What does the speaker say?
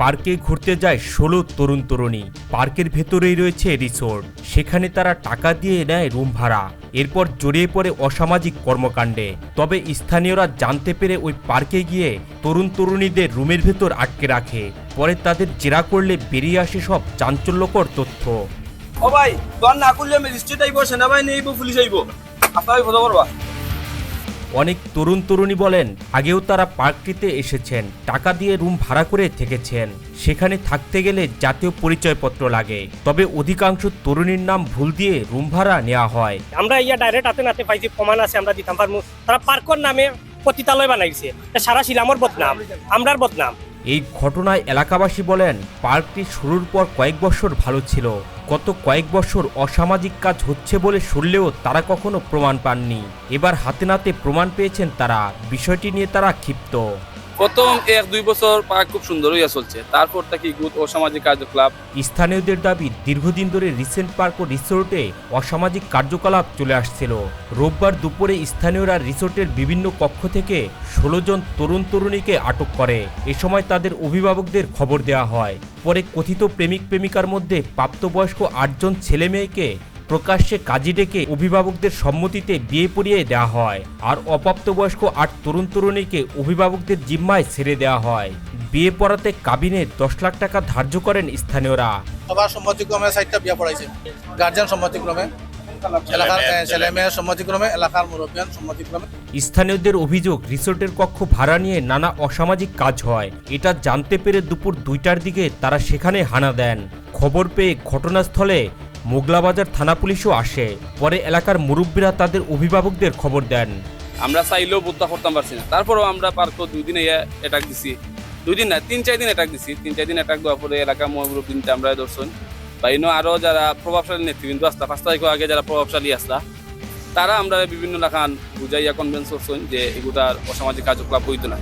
পার্কে ঘুরতে যায় ষোলো তরুণ তরুণী। পার্কের ভেতরেই রয়েছে রিসোর্ট। সেখানে তারা টাকা দিয়ে নেয় রুম ভাড়া। এরপর জড়িয়ে পড়ে অসামাজিক কর্মকাণ্ডে। তবে স্থানীয়রা জানতে পেরে ওই পার্কে গিয়ে তরুণ তরুণীদের রুমের ভেতর আটকে রাখে। পরে তাদের জেরা করলে বেরিয়ে আসে সব চাঞ্চল্যকর তথ্য। ও ভাই, তোর না করলে ম্যাজিস্ট্রেট আইব সেনাবাহিনী আইব পুলিশ আইব। আপনার ফটো করবা অনেক তরুণ তরুণী বলেন, আগেও তারা পার্কটিতে এসেছেন, টাকা দিয়ে রুম ভাড়া করে থেকেছেন। সেখানে থাকতে গেলে জাতীয় পরিচয়পত্র লাগে। তবে অধিকাংশ তরুণীর নাম ভুল দিয়ে রুম ভাড়া নেওয়া হয়। আমরা ইয়া ডাইরেক্ট হাতে নাতে পাইছি, প্রমাণ আছে, আমরা দিতাম তারা পার্কর নামে পতিতালয় বানাইছে। সারা শিলামর বদনাম, আমরার বদনাম। এই ঘটনায় এলাকাবাসী বলেন, পার্কটি শুরুর পর কয়েক বছর ভালো ছিল। গত কয়েক বছর অসামাজিক কাজ হচ্ছে বলে শুনলেও তারা কখনো প্রমাণ পাননি। এবার হাতে নাতে প্রমাণ পেয়েছেন তারা। বিষয়টি নিয়ে তারা ক্ষিপ্ত। প্রথম এক দুই বছর পার্ক খুব সুন্দর হইয়া চলছে। তারপর থেকে গুড অসামাজিক কার্যকলাপ। স্থানীয়দের দাবি, দীর্ঘদিন ধরে রিসেন্ট পার্ক ও রিসোর্টে অসামাজিক কার্যকলাপ চলে আসছিল। রোববার দুপুরে স্থানীয়রা রিসোর্টের বিভিন্ন কক্ষ থেকে ষোলো জন তরুণ তরুণীকে আটক করে। এ সময় তাদের অভিভাবকদের খবর দেওয়া হয়। পরে কথিত প্রেমিক প্রেমিকার মধ্যে প্রাপ্তবয়স্ক আটজন ছেলে মেয়েকে প্রকাশ্যে কাজী ডেকে অভিভাবকদের সম্মতিতে বিয়ে পড়িয়ে দেওয়া হয় আর অপ্রাপ্তবয়স্ক আট তরুণ তরুণীকে অভিভাবকদের জিম্মায় ছেড়ে দেওয়া হয়। বিয়ে পড়াতে কাবিনে দশ লাখ টাকা ধার্য করেন স্থানীয়রা। সবার সম্মতিক্রমে চারটা বিয়া পড়াইছে। গার্জিয়ান সম্মতিক্রমে। স্থানীয়দের অভিযোগ রিসোর্টের কক্ষ ভাড়া নিয়ে নানা অসামাজিক কাজ হয়। এটা জানতে পেরে দুপুর দুইটার দিকে তারা সেখানে হানা দেন। খবর পেয়ে ঘটনাস্থলে মোগলাবাজার থানা পুলিশও আসে। পরে এলাকার মুরব্বীরা তাদের অভিভাবকদের খবর দেন। আমরা চাইলেও বুদ্ধা করতাম পারছি না। তারপরেও আমরা পার্ক দুই দিন অ্যাটাক দিছি। দুই দিন না, তিন, চার দিন অ্যাটাক দিছি। তিন, চার দিন অ্যাটাক দেওয়ার পরে এলাকা দিনটা আমরা দর্শন বা ইনো আরও যারা প্রভাবশালী নেতৃবৃন্দ আসতা পাঁচ তারিখ আগে যারা প্রভাবশালী আসতা তারা আমরা বিভিন্ন লাখান বুঝাইয়া কনভেন্স করছেন যে এগুলার অসামাজিক কার্যকলাপ হইতো না।